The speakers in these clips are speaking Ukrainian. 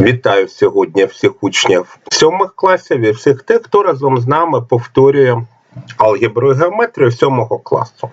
Вітаю сьогодні всіх учнів сьомих класів і всіх тих, хто разом з нами повторює алгебру і геометрію сьомого класу.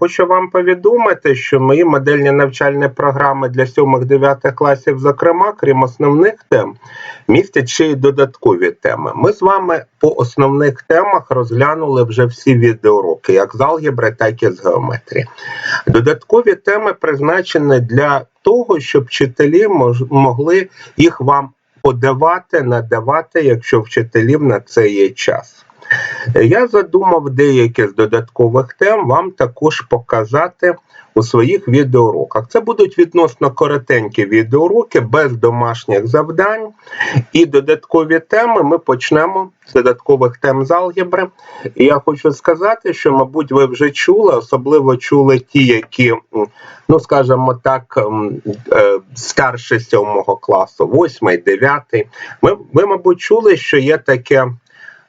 Хочу вам повідомити, що мої модельні навчальні програми для сьомих-дев'ятих класів, зокрема, крім основних тем, містять ще й додаткові теми. Ми з вами по основних темах розглянули вже всі відеоуроки, як з алгебри, так і з геометрії. Додаткові теми призначені для того, щоб вчителі могли їх вам подавати, надавати, якщо вчителів на це є час. Я задумав деякі з додаткових тем вам також показати у своїх відеоуроках. Це будуть відносно коротенькі відеоуроки без домашніх завдань. І додаткові теми ми почнемо з додаткових тем з алгебри. І я хочу сказати, що, мабуть, ви вже чули, особливо чули ті, які, ну скажімо так, е, старше сьомого класу, восьмий, дев'ятий. Ви, мабуть, чули, що є таке.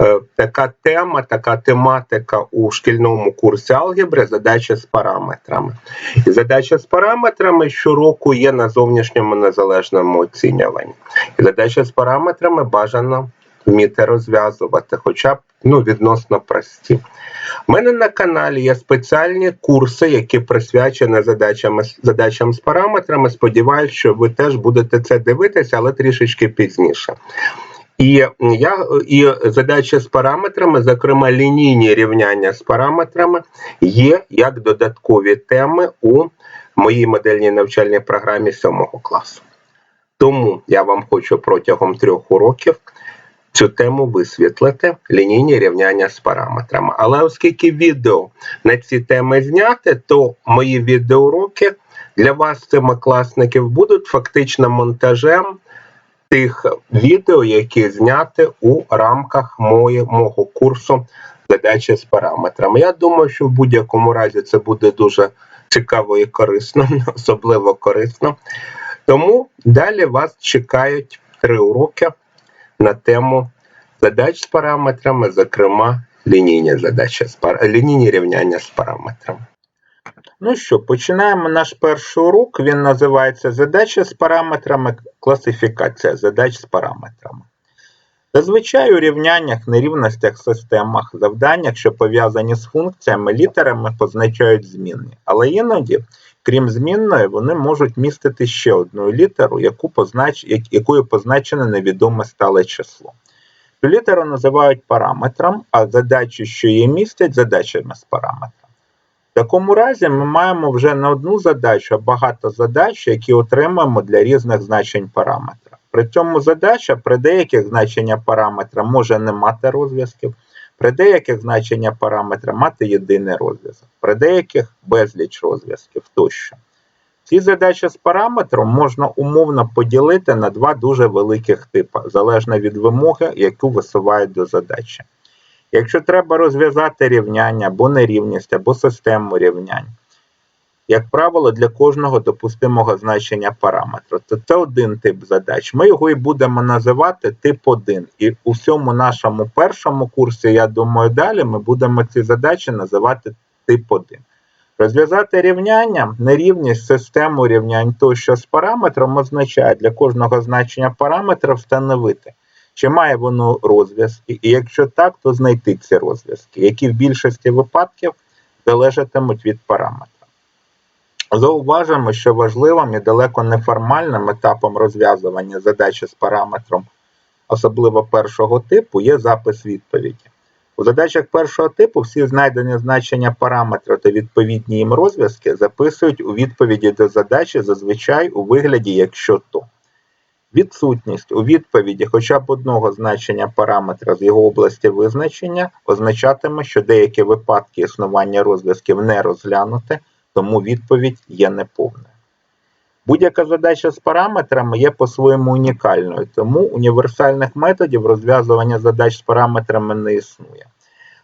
Е, Така тема, така тематика у шкільному курсі алгебри задача з параметрами. І задача з параметрами щороку є на зовнішньому незалежному оцінюванні. І задача з параметрами бажано вміти розв'язувати, хоча б ну, відносно прості. У мене на каналі є спеціальні курси, які присвячені задачам, задачам з параметрами. Сподіваюсь, що ви теж будете це дивитися, але трішечки пізніше. І я і задачі з параметрами, зокрема лінійні рівняння з параметрами, є як додаткові теми у моїй модельній навчальній програмі 7 класу. Тому я вам хочу протягом трьох уроків цю тему висвітлити лінійні рівняння з параметрами. Але оскільки відео на ці теми зняти, то мої відеоуроки для вас, семикласників, будуть фактично монтажем тих відео, які зняті у рамках мої, мого курсу задачі з параметрами. Я думаю, що в будь-якому разі це буде дуже цікаво і корисно, особливо корисно. Тому далі вас чекають три уроки на тему задач з параметрами, зокрема лінійні задачі лінійні рівняння з параметрами. Ну що, починаємо наш перший урок. Він називається Задача з параметрами, класифікація задач з параметрами. Зазвичай у рівняннях, нерівностях, системах, завданнях, що пов'язані з функціями, літерами позначають змінні. Але іноді, крім змінної, вони можуть містити ще одну літеру, яку познач... якою позначене невідоме стале число. Цю літеру називають параметром, а задачі, що її містять, задачами з параметром. Такому разі ми маємо вже не одну задачу, а багато задач, які отримаємо для різних значень параметра. При цьому задача при деяких значеннях параметра може не мати розв'язків, при деяких значеннях параметра мати єдиний розв'язок, при деяких безліч розв'язків тощо. Ці задачі з параметром можна умовно поділити на два дуже великих типи, залежно від вимоги, яку висувають до задачі. Якщо треба розв'язати рівняння або нерівність, або систему рівнянь, як правило, для кожного допустимого значення параметру, то це один тип задач. Ми його і будемо називати тип 1. І у всьому нашому першому курсі, я думаю, далі ми будемо ці задачі називати тип 1. Розв'язати рівняння, нерівність, систему рівнянь тощо з параметром означає для кожного значення параметра встановити, чи має воно розв'язки, і якщо так, то знайти ці розв'язки, які в більшості випадків залежатимуть від параметра. Зауважимо, що важливим і далеко неформальним етапом розв'язування задачі з параметром, особливо першого типу, є запис відповіді. У задачах першого типу всі знайдені значення параметра та відповідні їм розв'язки записують у відповіді до задачі зазвичай у вигляді якщо то. Відсутність у відповіді хоча б одного значення параметра з його області визначення означатиме, що деякі випадки існування розв'язків не розглянуті, тому відповідь є неповною. Будь-яка задача з параметрами є по-своєму унікальною, тому універсальних методів розв'язування задач з параметрами не існує.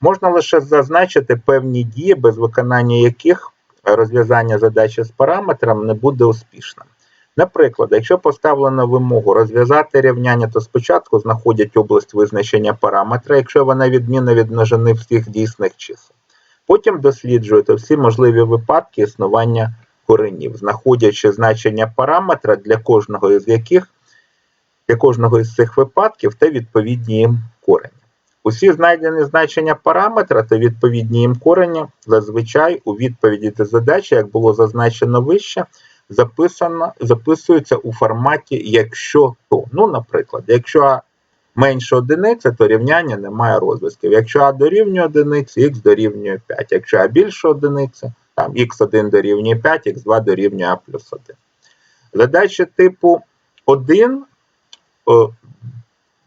Можна лише зазначити певні дії, без виконання яких розв'язання задачі з параметром не буде успішним. Наприклад, якщо поставлено вимогу розв'язати рівняння, то спочатку знаходять область визначення параметра, якщо вона відмінна від множини всіх дійсних чисел. Потім досліджуєте всі можливі випадки існування коренів, знаходячи значення параметра, для кожного із яких для кожного із цих випадків та відповідні їм корені. Усі знайдені значення параметра та відповідні їм корені зазвичай у відповіді до задачі, як було зазначено вище, записано, записуються у форматі якщо то. Ну, наприклад, якщо А менше одиниці, то рівняння не має розв'язків. Якщо А дорівнює одиниці, х дорівнює 5. Якщо А більше одиниці, там х1 дорівнює 5, х2 дорівнює А плюс 1. Задачі типу 1 о,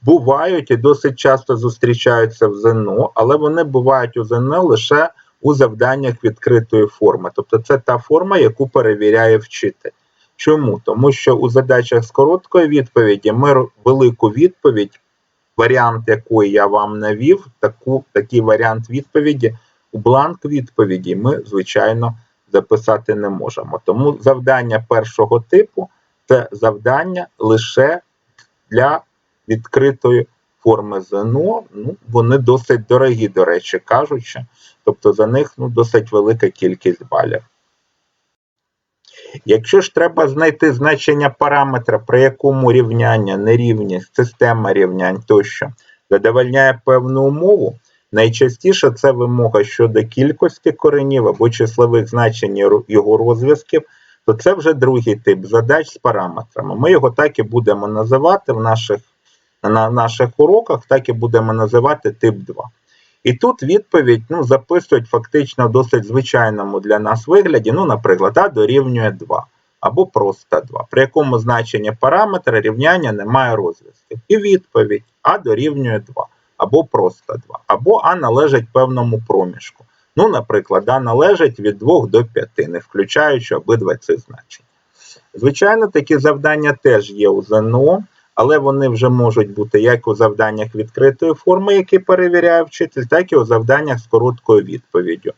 бувають і досить часто зустрічаються в ЗНО, але вони бувають у ЗНО лише у завданнях відкритої форми. Тобто це та форма, яку перевіряє вчитель. Чому? Тому що у задачах з короткої відповіді ми велику відповідь, варіант якої я вам навів, таку, такий варіант відповіді у бланк відповіді ми, звичайно, записати не можемо. Тому завдання першого типу це завдання лише для відкритої форми ЗНО. Ну, вони досить дорогі, до речі, кажучи. Тобто за них ну, досить велика кількість балів. Якщо ж треба знайти значення параметра, при якому рівняння, нерівність, система рівнянь тощо задовольняє певну умову, найчастіше це вимога щодо кількості коренів або числових значень його розв'язків, то це вже другий тип задач з параметрами. Ми його так і будемо називати в наших, на наших уроках, так і будемо називати тип 2. І тут відповідь ну, записують фактично в досить звичайному для нас вигляді, ну, наприклад, А дорівнює 2 або просто 2, при якому значення параметра рівняння немає розв'язків. І відповідь А дорівнює 2 або просто 2, або А належить певному проміжку. Ну, наприклад, А належить від 2 до 5, не включаючи обидва ці значення. Звичайно, такі завдання теж є у ЗНО але вони вже можуть бути як у завданнях відкритої форми, які перевіряє вчитель, так і у завданнях з короткою відповіддю.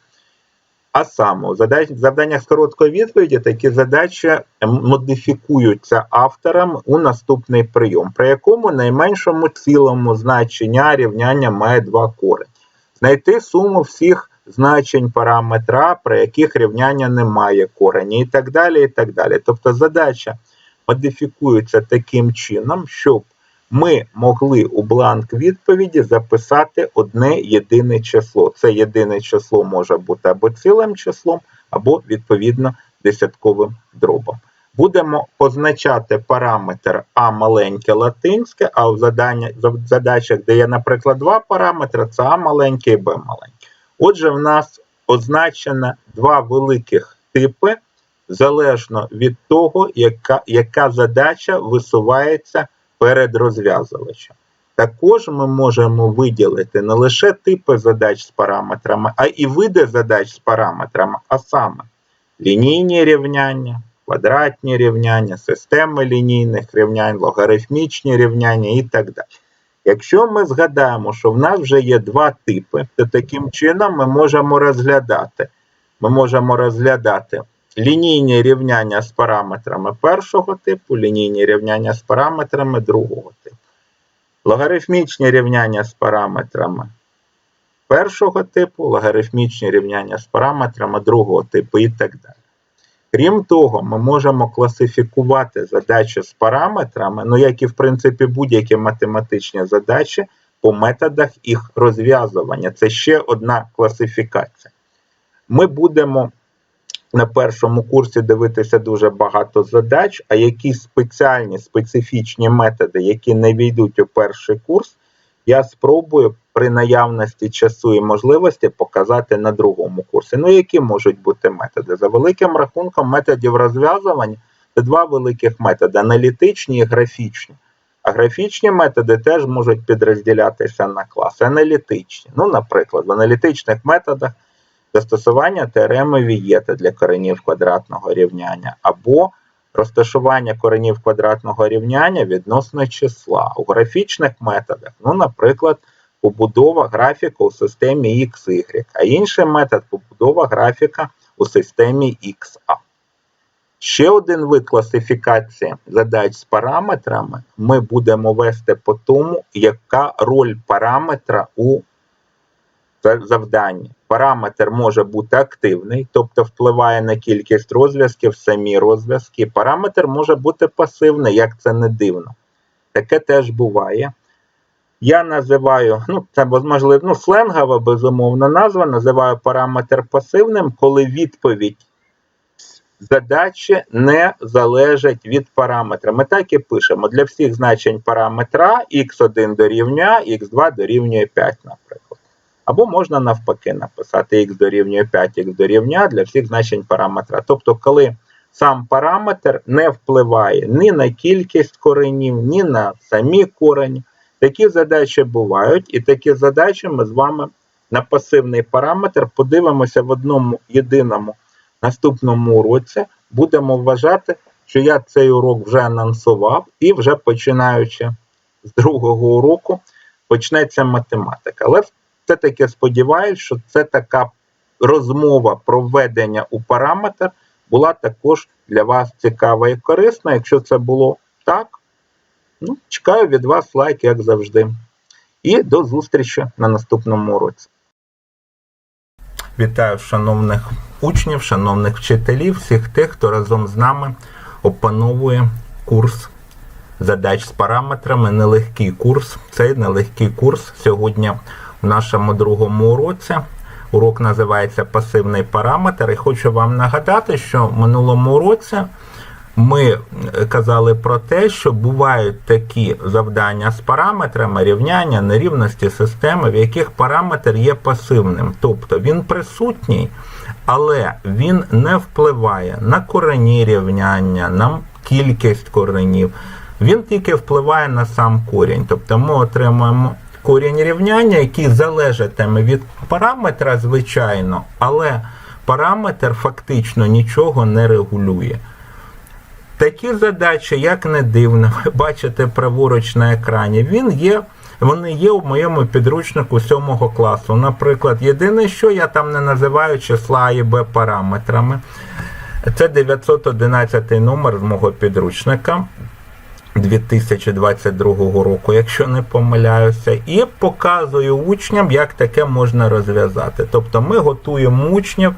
А саме, у завданнях з короткої відповіді такі задачі модифікуються автором у наступний прийом, при якому найменшому цілому значення рівняння має два корені. Знайти суму всіх значень параметра, при яких рівняння не має корені, і так далі. і так далі. Тобто задача модифікуються таким чином, щоб ми могли у бланк відповіді записати одне єдине число. Це єдине число може бути або цілим числом, або, відповідно, десятковим дробом. Будемо позначати параметр А маленьке латинське, а в задачах, де є, наприклад, два параметри, це А маленьке і Б маленьке. Отже, в нас означено два великих типи залежно від того, яка, яка задача висувається перед розв'язувачем. Також ми можемо виділити не лише типи задач з параметрами, а і види задач з параметрами, а саме лінійні рівняння, квадратні рівняння, системи лінійних рівнянь, логарифмічні рівняння і так далі. Якщо ми згадаємо, що в нас вже є два типи, то таким чином ми можемо розглядати. Ми можемо розглядати лінійні рівняння з параметрами першого типу, лінійні рівняння з параметрами другого типу. Логарифмічні рівняння з параметрами першого типу, логарифмічні рівняння з параметрами другого типу і так далі. Крім того, ми можемо класифікувати задачі з параметрами, ну як і в принципі будь-які математичні задачі по методах їх розв'язування. Це ще одна класифікація. Ми будемо на першому курсі дивитися дуже багато задач, а якісь спеціальні специфічні методи, які не війдуть у перший курс, я спробую при наявності часу і можливості показати на другому курсі. Ну, які можуть бути методи? За великим рахунком методів розв'язування це два великих методи аналітичні і графічні. А графічні методи теж можуть підрозділятися на класи. Аналітичні. Ну, наприклад, в аналітичних методах застосування теореми Вієта для коренів квадратного рівняння, або розташування коренів квадратного рівняння відносно числа у графічних методах, ну, наприклад, побудова графіка у системі XY, а інший метод побудова графіка у системі XA. Ще один вид класифікації задач з параметрами ми будемо вести по тому, яка роль параметра у завданні. Параметр може бути активний, тобто впливає на кількість розв'язків, самі розв'язки. Параметр може бути пасивний, як це не дивно. таке теж буває. Я називаю, ну, це можливо, ну, сленгова, безумовна назва, називаю параметр пасивним, коли відповідь задачі не залежить від параметра. Ми так і пишемо для всіх значень параметра x1 дорівнює А, x2 дорівнює 5, наприклад. Або можна навпаки написати x дорівнює 5, x дорівнює А для всіх значень параметра. Тобто, коли сам параметр не впливає ні на кількість коренів, ні на самі корені. Такі задачі бувають, і такі задачі ми з вами на пасивний параметр подивимося в одному єдиному наступному уроці. Будемо вважати, що я цей урок вже анонсував, і вже починаючи з другого уроку почнеться математика. Але все-таки сподіваюся, що це така розмова про введення у параметр була також для вас цікава і корисна. Якщо це було так, ну, чекаю від вас лайк, як завжди. І до зустрічі на наступному уроці. Вітаю шановних учнів, шановних вчителів, всіх тих, хто разом з нами опановує курс задач з параметрами. Нелегкий курс. Цей нелегкий курс сьогодні в нашому другому уроці. Урок називається Пасивний параметр. І хочу вам нагадати, що в минулому уроці ми казали про те, що бувають такі завдання з параметрами рівняння нерівності системи, в яких параметр є пасивним. Тобто він присутній, але він не впливає на корені рівняння, на кількість коренів. Він тільки впливає на сам корінь. Тобто ми отримуємо корінь рівняння, який залежатиме від параметра, звичайно, але параметр фактично нічого не регулює. Такі задачі, як не дивно, ви бачите праворуч на екрані, він є, вони є у моєму підручнику 7 класу. Наприклад, єдине, що я там не називаю числа А і Б параметрами. Це 911 номер з мого підручника 2022 року, якщо не помиляюся, і показую учням, як таке можна розв'язати. Тобто ми готуємо учнів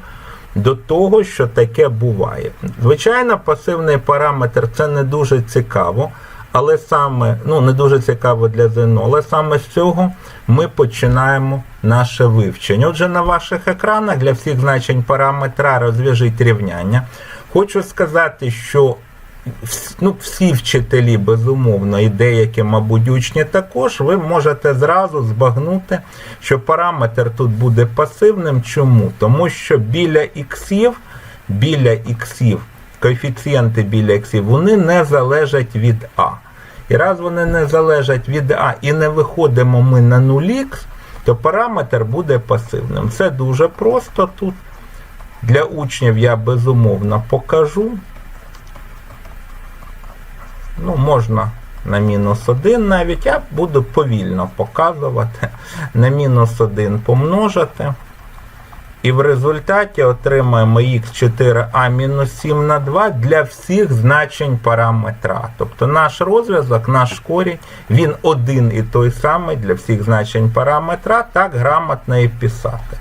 до того, що таке буває. Звичайно, пасивний параметр це не дуже цікаво, але саме ну не дуже цікаво для ЗНО, але саме з цього ми починаємо наше вивчення. Отже, на ваших екранах для всіх значень параметра розв'яжіть рівняння. Хочу сказати, що ну, всі вчителі, безумовно, і деякі, мабуть, учні також, ви можете зразу збагнути, що параметр тут буде пасивним. Чому? Тому що біля іксів, біля іксів, коефіцієнти біля іксів, вони не залежать від А. І раз вони не залежать від А і не виходимо ми на 0х, то параметр буде пасивним. Це дуже просто тут. Для учнів я безумовно покажу. Ну, можна на мінус 1 навіть. Я буду повільно показувати. На мінус 1 помножити. І в результаті отримаємо х4а мінус 7 на 2 для всіх значень параметра. Тобто наш розв'язок, наш корінь, він один і той самий для всіх значень параметра, так грамотно і писати.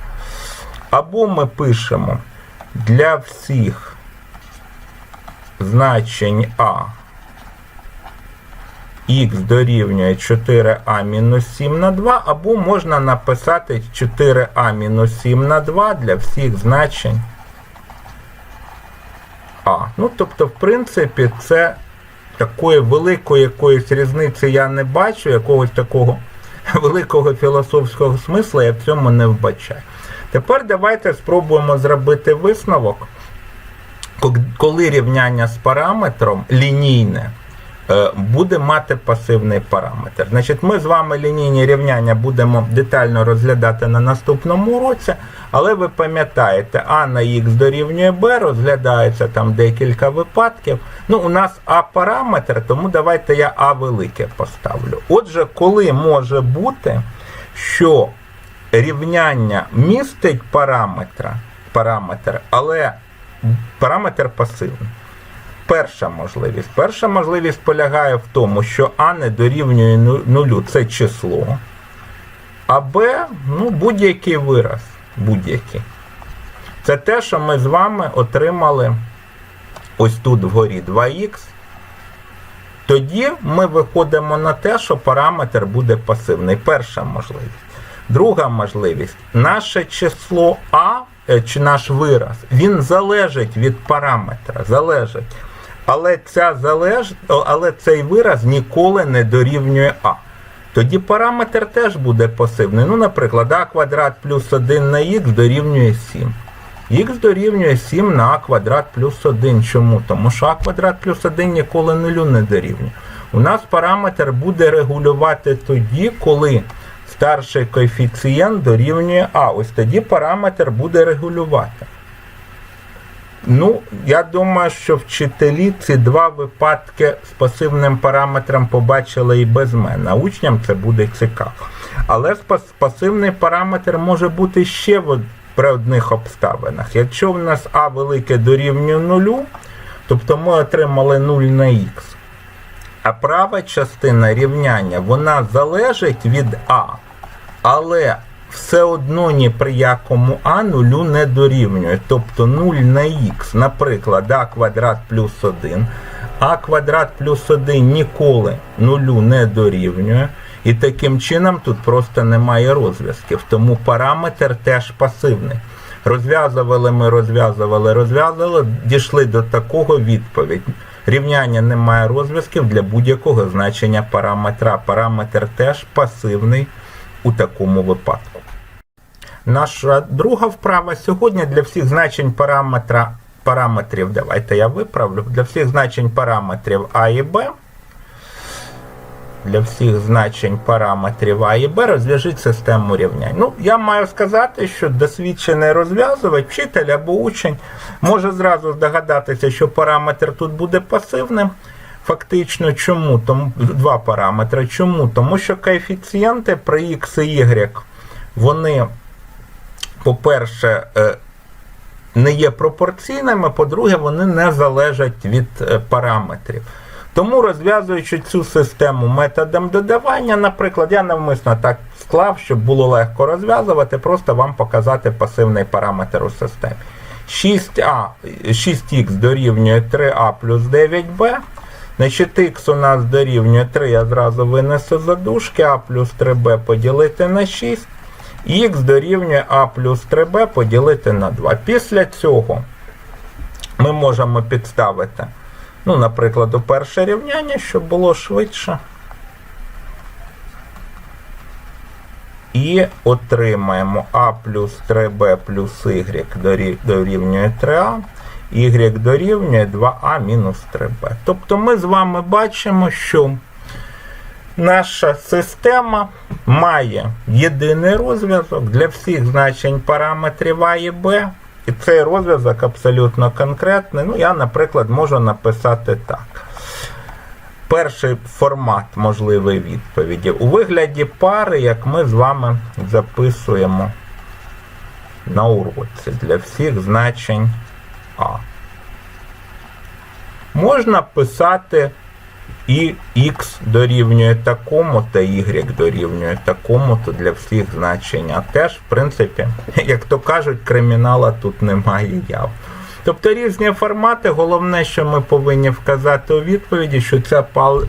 Або ми пишемо для всіх значень А х дорівнює 4а мінус 7 на 2, або можна написати 4а мінус 7 на 2 для всіх значень А. Ну, тобто, в принципі, це такої великої якоїсь різниці я не бачу, якогось такого великого філософського смисла я в цьому не вбачаю. Тепер давайте спробуємо зробити висновок, коли рівняння з параметром лінійне. Е, буде мати пасивний параметр. Значить, Ми з вами лінійні рівняння будемо детально розглядати на наступному уроці, але ви пам'ятаєте, А на х дорівнює Б, розглядається там декілька випадків. Ну, У нас А параметр, тому давайте я А велике поставлю. Отже, коли може бути, що рівняння містить параметра, параметр, але параметр пасивний. Перша можливість. Перша можливість полягає в тому, що А не дорівнює нулю це число. А Б ну, будь-який вираз. Будь-який. Це те, що ми з вами отримали ось тут вгорі 2х тоді ми виходимо на те, що параметр буде пасивний. Перша можливість. Друга можливість. Наше число А е, чи наш вираз, він залежить від параметра. Залежить. Але, ця залеж... але цей вираз ніколи не дорівнює А. Тоді параметр теж буде пасивний. Ну, наприклад, а квадрат плюс 1 на х дорівнює 7. Х дорівнює 7 на а квадрат плюс 1. Чому? Тому що а квадрат плюс 1 ніколи нулю не дорівнює. У нас параметр буде регулювати тоді, коли старший коефіцієнт дорівнює А. Ось тоді параметр буде регулювати. Ну, я думаю, що вчителі ці два випадки з пасивним параметром побачили і без мене. Учням це буде цікаво. Але пасивний параметр може бути ще в при одних обставинах. Якщо в нас А велике дорівнює нулю, тобто ми отримали 0 на х. А права частина рівняння вона залежить від А, але все одно ні при якому А нулю не дорівнює. Тобто 0 на х, наприклад, А квадрат плюс 1. А квадрат плюс 1 ніколи нулю не дорівнює. І таким чином тут просто немає розв'язків. Тому параметр теж пасивний. Розв'язували ми, розв'язували, розв'язували, дійшли до такого відповідь. Рівняння немає розв'язків для будь-якого значення параметра. Параметр теж пасивний у такому випадку. Наша друга вправа сьогодні для всіх значень параметра, параметрів, давайте я виправлю, для всіх значень параметрів А і Б, для всіх значень параметрів А і Б розв'яжіть систему рівнянь. Ну, я маю сказати, що досвідчений розв'язувач, вчитель або учень може зразу здогадатися, що параметр тут буде пасивним. Фактично, чому? Тому два параметри. Чому? Тому що коефіцієнти при x і y, вони, по-перше, е, не є пропорційними, по-друге, вони не залежать від е, параметрів. Тому, розв'язуючи цю систему методом додавання, наприклад, я навмисно так склав, щоб було легко розв'язувати, просто вам показати пасивний параметр у системі. 6а, 6х дорівнює 3а плюс 9b. Значить, х у нас дорівнює 3, я зразу винесу за дужки, а плюс 3b поділити на 6. Х дорівнює а плюс 3b поділити на 2. Після цього ми можемо підставити, ну, наприклад, у перше рівняння, щоб було швидше. І отримаємо а плюс 3b плюс y дорівнює 3а, y дорівнює 2а мінус 3b. Тобто ми з вами бачимо, що наша система має єдиний розв'язок для всіх значень параметрів А і Б. І цей розв'язок абсолютно конкретний. Ну, я, наприклад, можу написати так. Перший формат можливої відповіді у вигляді пари, як ми з вами записуємо на уроці для всіх значень А. Можна писати і x дорівнює такому, та y дорівнює такому, то для всіх значень. А теж, в принципі, як то кажуть, кримінала тут немає яв. Тобто різні формати. Головне, що ми повинні вказати у відповіді, що ця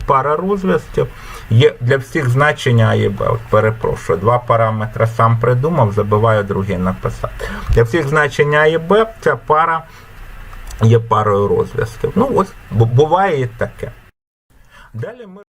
пара розв'язків є для всіх значень А і Б. От перепрошую, два параметри сам придумав, забиваю другий написати. Для всіх значень А і Б ця пара є парою розв'язків. Ну, ось буває і таке. Далі ми